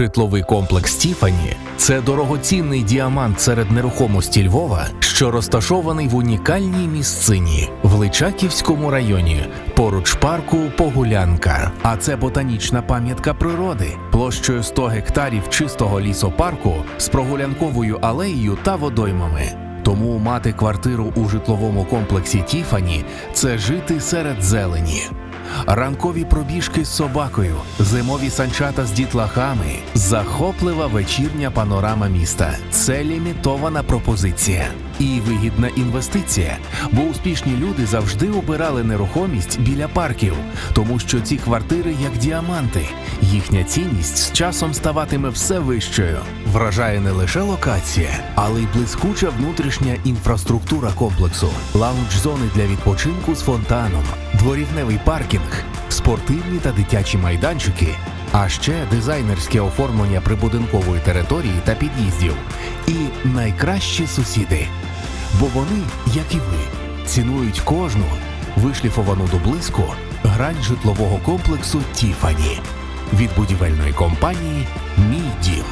Житловий комплекс Тіфані це дорогоцінний діамант серед нерухомості Львова, що розташований в унікальній місцині в Личаківському районі, поруч парку Погулянка. А це ботанічна пам'ятка природи площею 100 гектарів чистого лісопарку з прогулянковою алеєю та водоймами. Тому мати квартиру у житловому комплексі Тіфані це жити серед зелені. Ранкові пробіжки з собакою, зимові санчата з дітлахами, захоплива вечірня панорама міста. Це лімітована пропозиція і вигідна інвестиція, бо успішні люди завжди обирали нерухомість біля парків, тому що ці квартири як діаманти. Їхня цінність з часом ставатиме все вищою. Вражає не лише локація, але й блискуча внутрішня інфраструктура комплексу, лаунж-зони для відпочинку з фонтаном, дворівневий паркінг, спортивні та дитячі майданчики. А ще дизайнерське оформлення прибудинкової території та під'їздів. І найкращі сусіди. Бо вони, як і ви, цінують кожну вишліфовану до блиску грань житлового комплексу Тіфані від будівельної компанії Мій дім.